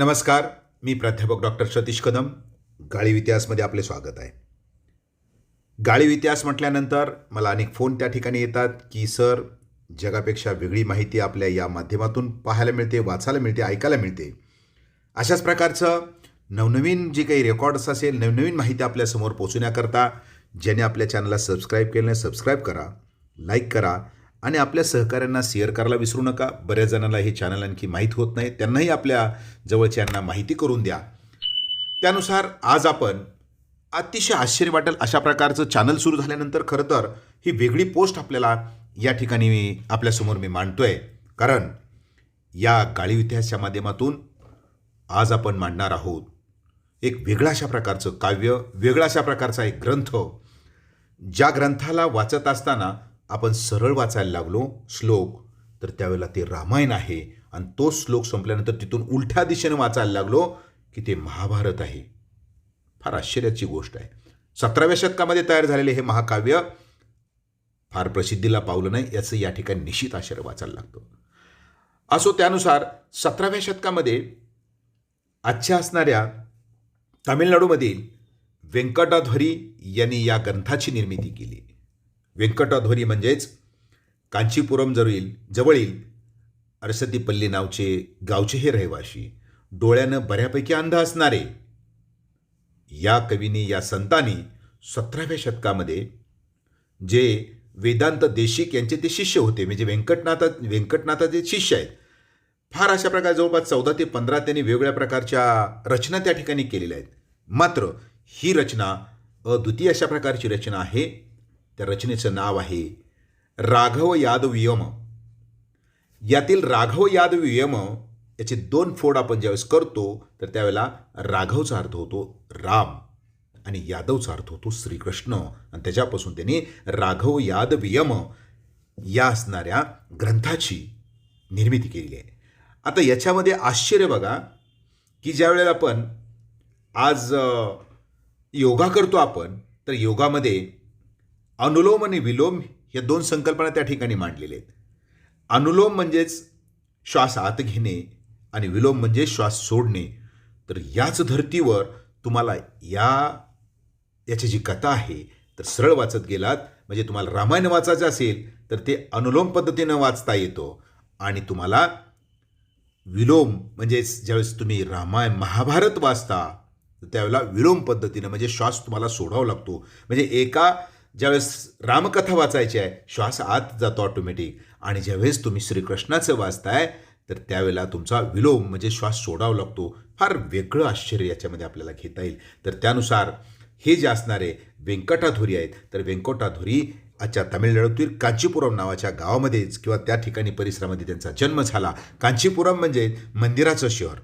नमस्कार मी प्राध्यापक डॉक्टर सतीश कदम. गाळीव इतिहासमध्ये आपले स्वागत आहे. गाळीव इतिहास म्हटल्यानंतर मला अनेक फोन त्या ठिकाणी येतात की सर जगापेक्षा वेगळी माहिती आपल्या या माध्यमातून पाहायला मिळते वाचायला मिळते ऐकायला मिळते. अशाच प्रकारचं नवनवीन जे काही रेकॉर्ड्स असेल नवनवीन माहिती आपल्यासमोर पोचवण्याकरता ज्याने आपल्या चॅनलला सबस्क्राईब केलं सबस्क्राईब करा लाईक करा आणि आपल्या सहकाऱ्यांना शेअर करायला विसरू नका. बऱ्याच जणांना हे चॅनल आणखी माहीत होत नाही. त्यांनाही आपल्या जवळच्यांना माहिती करून द्या. त्यानुसार आज आपण अतिशय आश्चर्य वाटेल अशा प्रकारचं चॅनल सुरू झाल्यानंतर खरं तर ही वेगळी पोस्ट आपल्याला या ठिकाणी मी आपल्यासमोर मी मांडतो आहे कारण या काळी इतिहासच्या माध्यमातून आज आपण मांडणार आहोत. एक वेगळा अशा प्रकारचं काव्य वेगळा अशा प्रकारचा एक ग्रंथ. ज्या ग्रंथाला वाचत असताना आपण सरळ वाचायला लागलो श्लोक तर त्यावेळेला ते रामायण आहे. आणि तो श्लोक संपल्यानंतर तिथून उलट्या दिशेने वाचायला लागलो की ते महाभारत आहे. फार आश्चर्याची गोष्ट आहे. सतराव्या शतकामध्ये तयार झालेले हे महाकाव्य फार प्रसिद्धीला पावलं नाही याचं या ठिकाणी निश्चित आश्चर्य वाचायला लागतं. असो त्यानुसार सतराव्या शतकामध्ये आजच्या असणाऱ्या तामिळनाडूमधील व्यंकटाध्वरी यांनी या ग्रंथाची निर्मिती केली. व्यंकटाध्वरी म्हणजेच कांचीपुरम जवळील जवळील अरसतीपल्ली नावचे गावचे हे रहिवाशी. डोळ्यानं बऱ्यापैकी अंध असणारे. या कवीने या संतांनी सतराव्या शतकामध्ये जे वेदांत देशिक यांचे ते शिष्य होते म्हणजे व्यंकटनाथ व्यंकटनाथाचे शिष्य आहेत फार अशा प्रकारे जवळपास चौदा ते पंधरा त्यांनी वेगवेगळ्या प्रकारच्या रचना त्या ठिकाणी केलेल्या आहेत. मात्र ही रचना अद्वितीय अशा प्रकारची रचना आहे त्या रचनेचं नाव आहे राघव यादव यम. यातील राघव यादव यम याचे दोन फोड आपण ज्यावेळेस करतो तर त्यावेळेला राघवचा अर्थ होतो राम आणि यादवचा अर्थ होतो श्रीकृष्ण. आणि त्याच्यापासून त्यांनी राघव यादव यम या असणाऱ्या ग्रंथाची निर्मिती केलेली आहे. आता याच्यामध्ये आश्चर्य बघा की ज्यावेळेला आपण आज योगा करतो आपण तर योगामध्ये अनुलोम आणि विलोम या दोन संकल्पना त्या ठिकाणी मांडलेल्या आहेत. अनुलोम म्हणजेच श्वास आत घेणे आणि विलोम म्हणजे श्वास सोडणे. तर याच धर्तीवर तुम्हाला या याची जी कथा आहे तर सरळ वाचत गेलात. म्हणजे तुम्हाला रामायण वाचायचं असेल तर ते अनुलोम पद्धतीनं वाचता येतो. आणि तुम्हाला विलोम म्हणजेच ज्यावेळेस तुम्ही रामायण महाभारत वाचता तर त्यावेळेला विलोम पद्धतीनं म्हणजे श्वास तुम्हाला सोडावा लागतो. म्हणजे एका ज्यावेळेस रामकथा वाचायची आहे श्वास आत जातो ऑटोमॅटिक आणि ज्यावेळेस तुम्ही श्रीकृष्णाचं वाचताय तर त्यावेळेला तुमचा विलोम म्हणजे श्वास सोडावा लागतो. फार वेगळं आश्चर्य याच्यामध्ये आपल्याला घेता येईल. तर त्यानुसार हे जे असणारे व्यंकटाधुरी आहेत तर व्यंकटाधुरी आजच्या तामिळनाडूतील कांचीपुरम नावाच्या गावामध्येच किंवा त्या ठिकाणी परिसरामध्ये त्यांचा जन्म झाला. कांचीपुरम म्हणजे मंदिराचं शहर.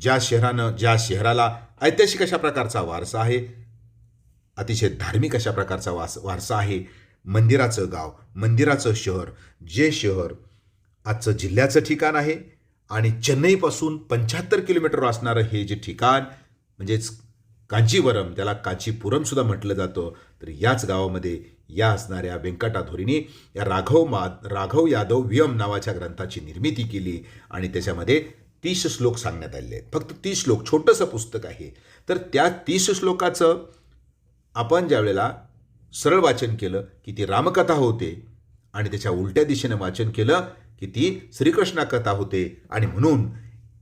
ज्या शहरानं ज्या शहराला ऐतिहासिक अशा प्रकारचा वारसा आहे अतिशय धार्मिक अशा प्रकारचा वास वारसा आहे मंदिराचं गाव मंदिराचं शहर. जे शहर आजचं जिल्ह्याचं ठिकाण आहे आणि चेन्नईपासून पंच्याहत्तर किलोमीटर असणारं हे जे ठिकाण म्हणजेच कांचीवरम त्याला कांचीपुरमसुद्धा म्हटलं जातं. तर याच गावामध्ये या असणाऱ्या व्यंकटाधोरीने या राघव मा राघव यादव व्यम नावाच्या ग्रंथाची निर्मिती केली आणि त्याच्यामध्ये तीस श्लोक सांगण्यात आलेले आहेत. फक्त तीस श्लोक छोटंसं पुस्तक आहे. तर त्या तीस श्लोकाचं आपण ज्या वेळेला सरळ वाचन केलं की ती रामकथा होते आणि त्याच्या उलट्या दिशेनं वाचन केलं की ती श्रीकृष्णा कथा होते आणि म्हणून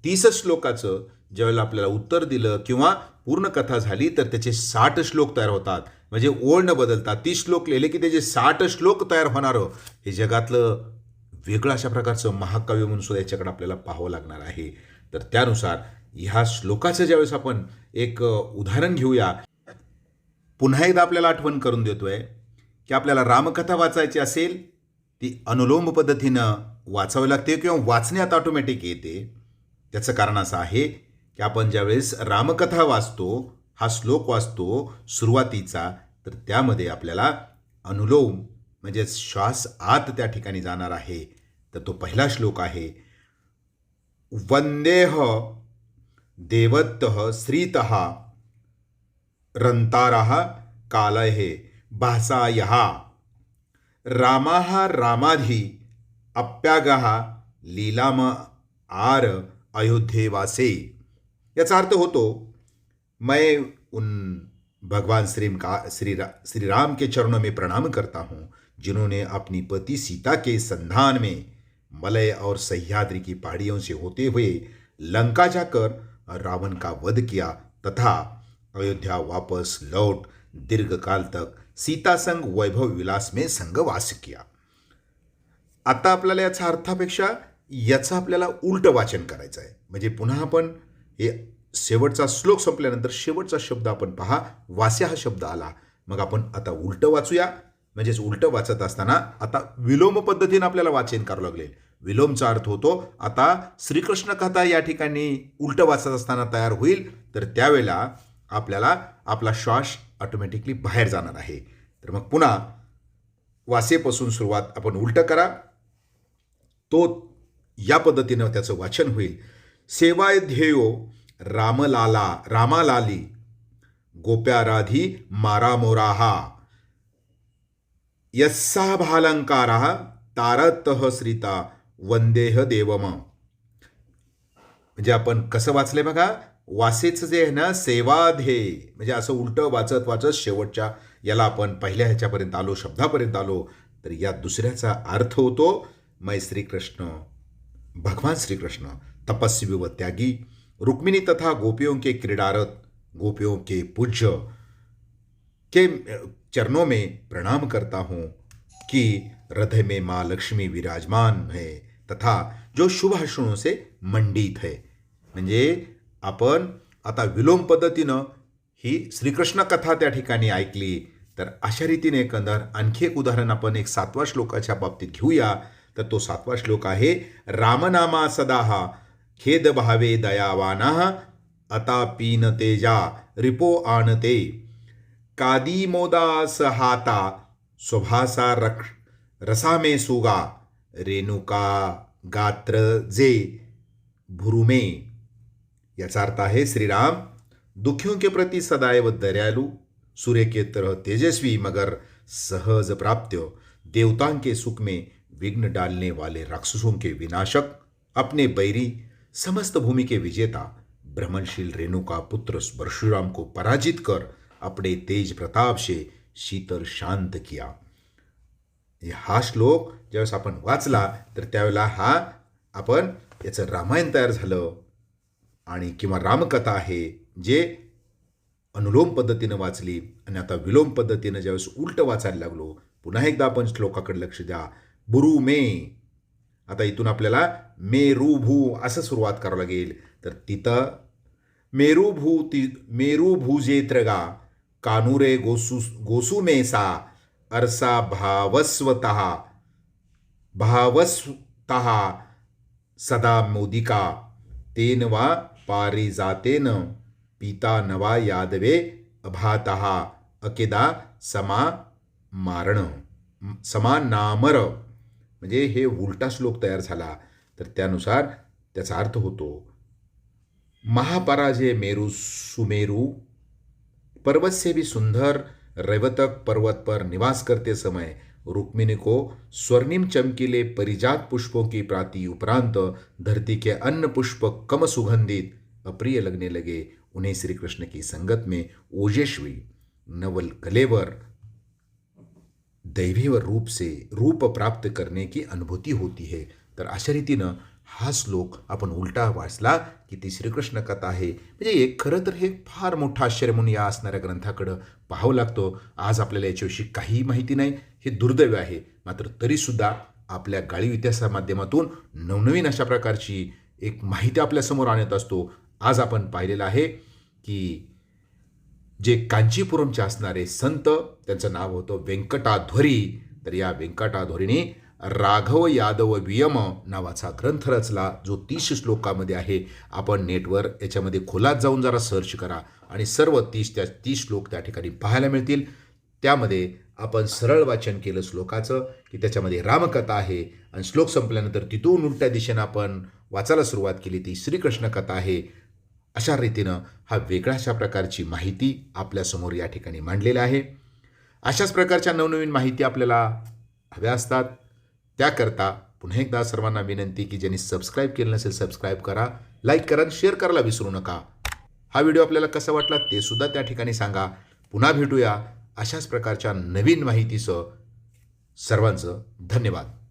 तीस श्लोकाचं ज्यावेळेला आपल्याला उत्तर दिलं किंवा पूर्ण कथा झाली तर त्याचे साठ श्लोक तयार होतात. म्हणजे ओळ न बदलता तीस श्लोक लिहिले की त्याचे साठ श्लोक तयार होणारं. हे जगातलं वेगळं अशा प्रकारचं महाकाव्य म्हणून सुद्धा याच्याकडे आपल्याला पाहावं लागणार आहे. तर त्यानुसार ह्या श्लोकाचं ज्यावेळेस आपण एक उदाहरण घेऊया पुन्हा एकदा आपल्याला आठवण करून देतोय की आपल्याला रामकथा वाचायची असेल ती अनुलोम पद्धतीनं वाचावी लागते किंवा वाचण्यात ऑटोमॅटिक येते. त्याचं कारण असं आहे की आपण ज्यावेळेस रामकथा वाचतो हा श्लोक वाचतो सुरुवातीचा तर त्यामध्ये आपल्याला अनुलोम म्हणजे श्वास आत त्या ठिकाणी जाणार आहे. तर तो पहिला श्लोक आहे वंदेह देवत श्रीत रंतारः कालहे भासायः रामाः रामाधि अप्यागः लीलाम आर अयोध्येवासे। याचा अर्थ होतो मैं उन भगवान श्री का श्री रा, श्री राम के चरणों में प्रणाम करता हूँ जिन्होंने अपनी पति सीता के संधान में मलय और सह्याद्री की पहाड़ियों से होते हुए लंका जाकर रावण का वध किया तथा अयोध्या वापस लौट दीर्घकाल तक सीता संग वैभव विलास में संगवास किया. आता आपल्याला याचा अर्थापेक्षा याचं आपल्याला उलटं वाचन करायचं आहे. म्हणजे पुन्हा आपण हे शेवटचा श्लोक संपल्यानंतर शेवटचा शब्द आपण पहा वास्या हा शब्द आला. मग आपण आता उलटं वाचूया. म्हणजेच उलटं वाचत असताना आता विलोम पद्धतीनं आपल्याला वाचन करावं लागेल. विलोमचा अर्थ होतो आता श्रीकृष्ण कथा या ठिकाणी उलटं वाचत असताना तयार होईल. तर त्यावेळेला आपल्याला आपला श्वास ऑटोमॅटिकली बाहेर जाणार आहे. तर मग पुन्हा वासेपासून सुरुवात आपण उलटं करा. तो या पद्धतीनं त्याचं वाचन होईल. सेवाय ध्येयो रामलाला रामालाली गोप्याराधी मारा मोराहा यस्सा भालंकारा तारतः श्रिता वंदेह देवम. म्हणजे आपण कसं वाचलंय बघा? वासेचं जे आहे ना सेवाधे म्हणजे असं उलटं वाचत वाचत शेवटच्या याला आपण पहिल्या ह्याच्यापर्यंत आलो शब्दापर्यंत आलो तर या दुसऱ्याचा अर्थ होतो मै श्रीकृष्ण भगवान श्रीकृष्ण तपस्वी व त्यागी रुक्मिणी तथा गोपियों के क्रीडारत गोपियों के पूज्य के चरणों में प्रणाम करता हूँ कि हृदय में माँ लक्ष्मी विराजमान है तथा जो शुभ हर्षणों से मंडित है. म्हणजे आपण आता विलोम पद्धतीनं ही श्रीकृष्ण कथा त्या ठिकाणी ऐकली. तर अशा रीतीने एकंदर आणखी एक उदाहरण आपण एक सातवा श्लोकाच्या बाबतीत घेऊया. तर तो सातवा श्लोक आहे रामनामा सदाहा खेद भावे दयावाना आता पीन तेजा रिपो आणते। कादीमोदास हाता स्वभासा रक्ष रसामे सुगा रेणुका गात्र जे भुरुमे। याचा अर्थ आहे श्रीराम दुखियों के प्रति सदैव दयालु सूर्य के तरह तेजस्वी मगर सहज प्राप्त्य देवताओं के सुख में विघ्न डालने वाले राक्षसों के विनाशक अपने बैरी समस्त भूमि के विजेता ब्रह्मणशील रेणुका पुत्र परशुराम को पराजित कर अपने तेज प्रताप से शीतल शांत किया। हा श्लोक ज्यावेळेस आपण वाचला तर त्यावेळेला हा आपण याचं रामायण तयार झालं. आणि किंवा रामकथा आहे जे अनुलोम पद्धतीनं वाचली आणि आता विलोम पद्धतीनं ज्यावेळेस उलट वाचायला लागलो पुन्हा एकदा आपण श्लोकाकडे लक्ष द्या. बुरु मे. आता इथून आपल्याला मेरू भू असं सुरुवात करावं लागेल. तर तिथं मेरू भू ति मेरू भूजेत्रगा कानुरे गोसू गोसू मेसा अरसा भावस्वत भावस्वत सदा मोदिका तेन वा पारिजातेन पिता नवा यादवे अभात, अकेदा समा मारण, समा नामर। म्हणजे हे उलटा श्लोक तयार झाला. तर त्यानुसार त्याचा अर्थ होतो, महापराजय मेरू सुमेरू पर्वत से भी सुंदर रेवतक पर्वत पर निवास करते समय रुक्मिणी को स्वर्णिम चमकीले परिजात पुष्पों की प्राति उपरांत धरती के अन्य पुष्प कम सुगंधित अप्रिय लगने लगे उन्हें श्री कृष्ण की संगत में ओजेश्वी नवल कलेवर दैवीव रूप से रूप प्राप्त करने की अनुभूती होती है। तर अशा रीतीनं हा श्लोक आपण उलटा वाचला की ती श्रीकृष्ण कथा आहे. म्हणजे एक खरं तर हे फार मोठं आश्चर्य म्हणून या असणाऱ्या ग्रंथाकडं पाहावं लागतो. आज आपल्याला याच्याविषयी काहीही माहिती नाही हे दुर्दैव आहे. मात्र तरीसुद्धा आपल्या गाळीव इतिहासा माध्यमातून नवनवीन अशा प्रकारची एक माहिती आपल्यासमोर आणत असतो. आज आपण पाहिलेलं आहे की जे कांचीपुरमचे असणारे संत त्यांचं नाव होतं व्यंकटाध्वरी. तर या व्यंकटाध्वरीने राघव यादव वियम नावाचा ग्रंथ रचला जो तीस श्लोकामध्ये आहे. आपण नेटवर याच्यामध्ये खोलात जाऊन जरा सर्च करा आणि सर्व तीस त्या तीस श्लोक त्या ठिकाणी पाहायला मिळतील. त्यामध्ये आपण सरळ वाचन केलं श्लोकाचं की त्याच्यामध्ये रामकथा आहे. आणि श्लोक संपल्यानंतर तिथून उलट्या दिशेनं आपण वाचायला सुरुवात केली ती श्रीकृष्ण कथा आहे. अशा रीतीनं हा वेगळ्या अशा प्रकारची माहिती आपल्यासमोर या ठिकाणी मांडलेला आहे. अशाच प्रकारच्या नवनवीन माहिती आपल्याला हव्या असतात. त्याकरता पुन्हा एकदा सर्वांना विनंती की ज्यांनी सबस्क्राईब केलं नसेल सबस्क्राईब करा लाईक करा आणि शेअर करायला विसरू नका. हा व्हिडिओ आपल्याला कसा वाटला ते सुद्धा त्या ठिकाणी सांगा. पुन्हा भेटूया अशाच प्रकारच्या नवीन माहितीसह. सर्वांचं धन्यवाद.